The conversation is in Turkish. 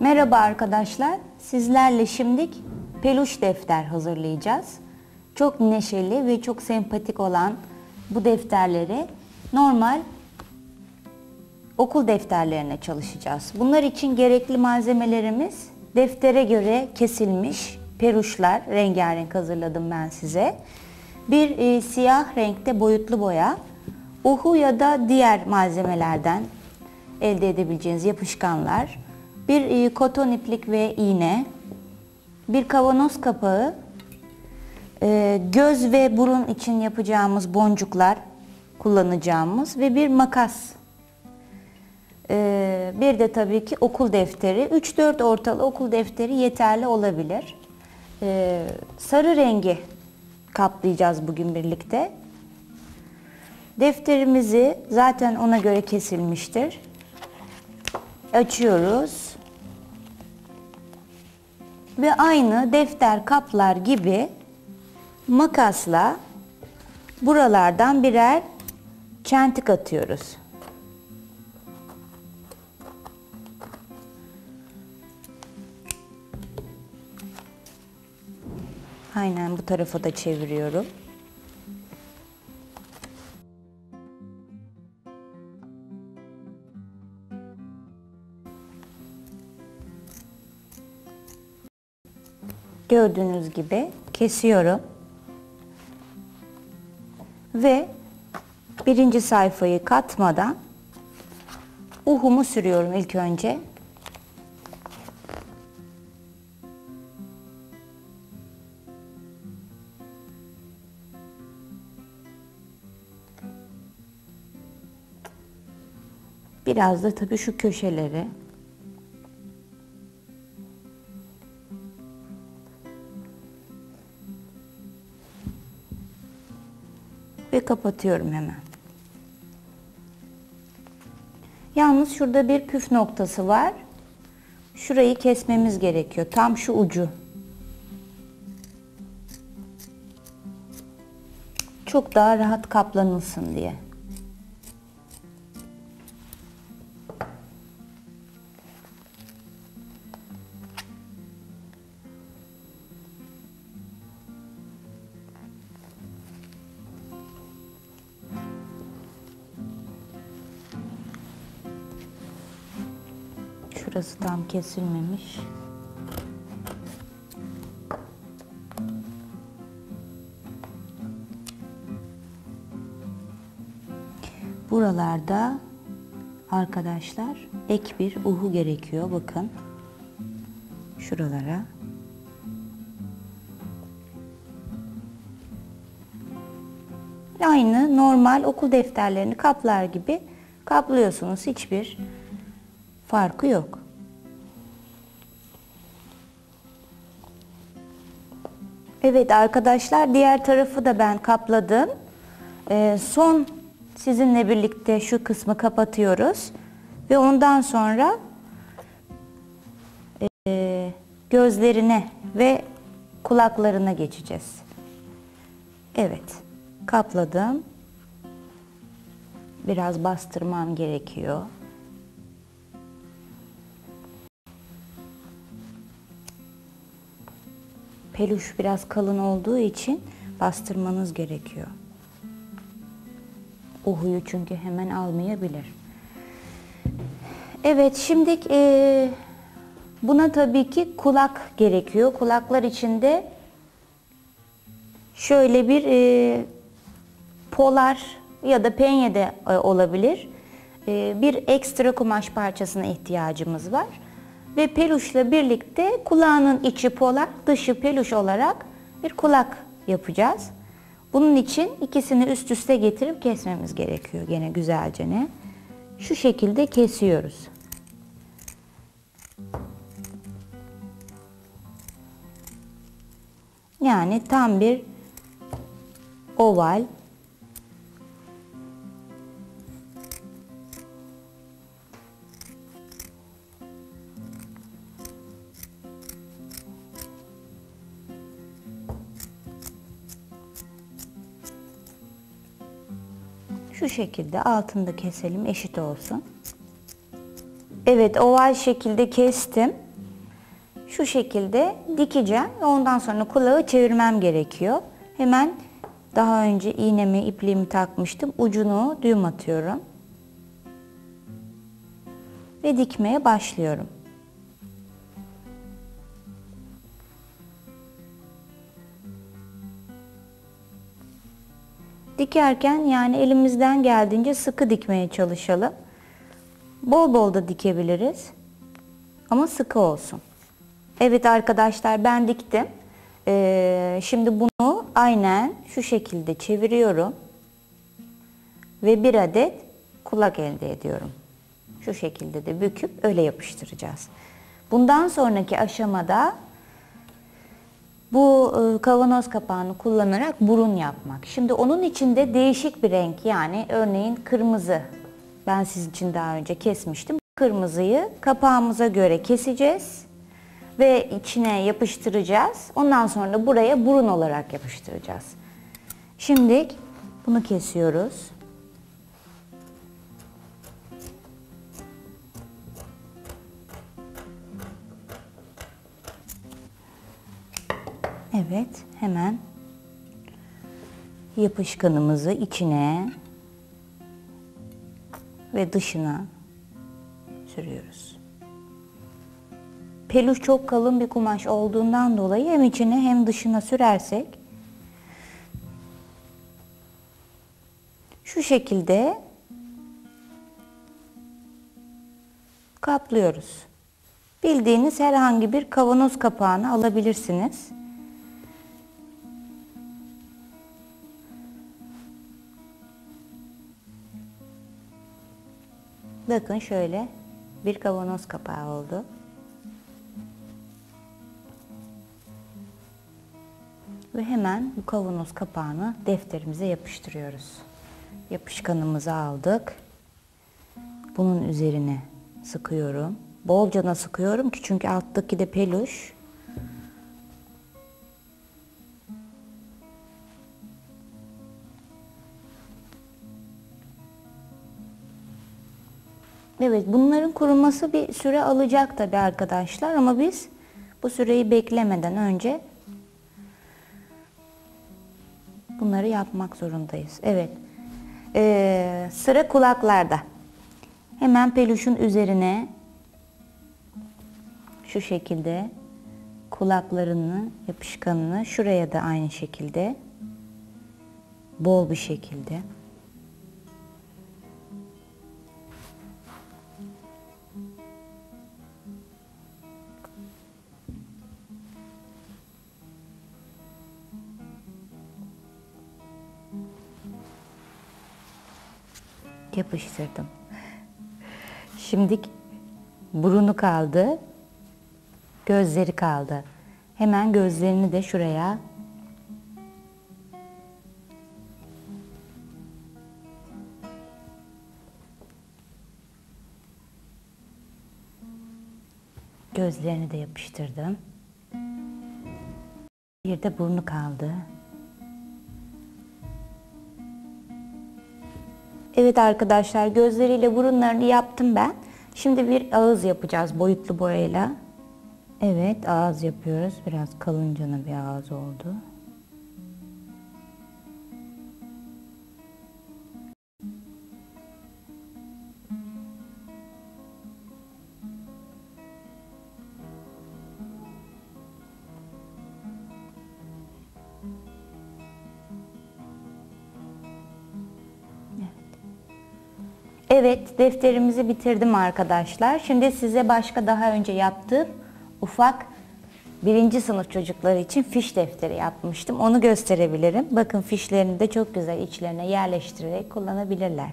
Merhaba arkadaşlar. Sizlerle şimdilik peluş defter hazırlayacağız. Çok neşeli ve çok sempatik olan bu defterleri normal okul defterlerine çalışacağız. Bunlar için gerekli malzemelerimiz deftere göre kesilmiş peruşlar rengarenk hazırladım ben size. Bir e, siyah renkte boyutlu boya, uhu ya da diğer malzemelerden elde edebileceğiniz yapışkanlar, bir e, koton iplik ve iğne, bir kavanoz kapağı, e, göz ve burun için yapacağımız boncuklar kullanacağımız ve bir makas. E, bir de tabii ki okul defteri. 3-4 ortalı okul defteri yeterli olabilir. Sarı rengi kaplayacağız bugün birlikte. Defterimizi zaten ona göre kesilmiştir. Açıyoruz. Ve aynı defter kaplar gibi makasla buralardan birer çentik atıyoruz. Aynen bu tarafa da çeviriyorum. Gördüğünüz gibi kesiyorum. Ve birinci sayfayı katmadan uhumu sürüyorum ilk önce. Biraz da tabii şu köşeleri ve kapatıyorum hemen. Yalnız şurada bir püf noktası var. Şurayı kesmemiz gerekiyor. Tam şu ucu. Çok daha rahat kaplanılsın diye. Şurası tam kesilmemiş. Buralarda arkadaşlar ek bir uhu gerekiyor. Bakın. Şuralara. Aynı normal okul defterlerini kaplar gibi kaplıyorsunuz. Hiçbir farkı yok. Evet arkadaşlar diğer tarafı da ben kapladım. Ee, son sizinle birlikte şu kısmı kapatıyoruz. Ve ondan sonra e, gözlerine ve kulaklarına geçeceğiz. Evet kapladım. Biraz bastırmam gerekiyor. Peluş biraz kalın olduğu için bastırmanız gerekiyor. O huyu çünkü hemen almayabilir. Evet şimdi e, buna tabii ki kulak gerekiyor. Kulaklar içinde şöyle bir e, polar ya da penye de e, olabilir. E, bir ekstra kumaş parçasına ihtiyacımız var ve peluşla birlikte kulağının içi polar, dışı peluş olarak bir kulak yapacağız. Bunun için ikisini üst üste getirip kesmemiz gerekiyor gene güzelce ne. Şu şekilde kesiyoruz. Yani tam bir oval Şu şekilde altını da keselim eşit olsun. Evet oval şekilde kestim. şu şekilde dikeceğim ve ondan sonra kulağı çevirmem gerekiyor. Hemen daha önce iğnemi, ipliğimi takmıştım. Ucunu düğüm atıyorum. Ve dikmeye başlıyorum. Dikerken yani elimizden geldiğince sıkı dikmeye çalışalım. Bol bol da dikebiliriz. Ama sıkı olsun. Evet arkadaşlar ben diktim. Ee, şimdi bunu aynen şu şekilde çeviriyorum. Ve bir adet kulak elde ediyorum. Şu şekilde de büküp öyle yapıştıracağız. Bundan sonraki aşamada bu e, kavanoz kapağını kullanarak burun yapmak. Şimdi onun içinde değişik bir renk yani örneğin kırmızı. Ben sizin için daha önce kesmiştim. Kırmızıyı kapağımıza göre keseceğiz ve içine yapıştıracağız. Ondan sonra buraya burun olarak yapıştıracağız. Şimdi bunu kesiyoruz. Evet, hemen yapışkanımızı içine ve dışına sürüyoruz. Peluş çok kalın bir kumaş olduğundan dolayı hem içine hem dışına sürersek şu şekilde kaplıyoruz. Bildiğiniz herhangi bir kavanoz kapağını alabilirsiniz. Bakın şöyle bir kavanoz kapağı oldu. Ve hemen bu kavanoz kapağını defterimize yapıştırıyoruz. Yapışkanımızı aldık. Bunun üzerine sıkıyorum. Bolcana sıkıyorum ki çünkü alttaki de peluş. Evet bunların kuruması bir süre alacak tabi arkadaşlar ama biz bu süreyi beklemeden önce bunları yapmak zorundayız. Evet ee, sıra kulaklarda. Hemen peluşun üzerine şu şekilde kulaklarını yapışkanını şuraya da aynı şekilde bol bir şekilde yapıştırdım. Şimdi burunu kaldı. Gözleri kaldı. Hemen gözlerini de şuraya Gözlerini de yapıştırdım. Bir de burnu kaldı. Evet arkadaşlar gözleriyle burunlarını yaptım ben. Şimdi bir ağız yapacağız boyutlu boyayla. Evet ağız yapıyoruz. Biraz kalıncana bir ağız oldu. Evet, defterimizi bitirdim arkadaşlar. Şimdi size başka daha önce yaptığım ufak birinci sınıf çocukları için fiş defteri yapmıştım. Onu gösterebilirim. Bakın fişlerini de çok güzel içlerine yerleştirerek kullanabilirler.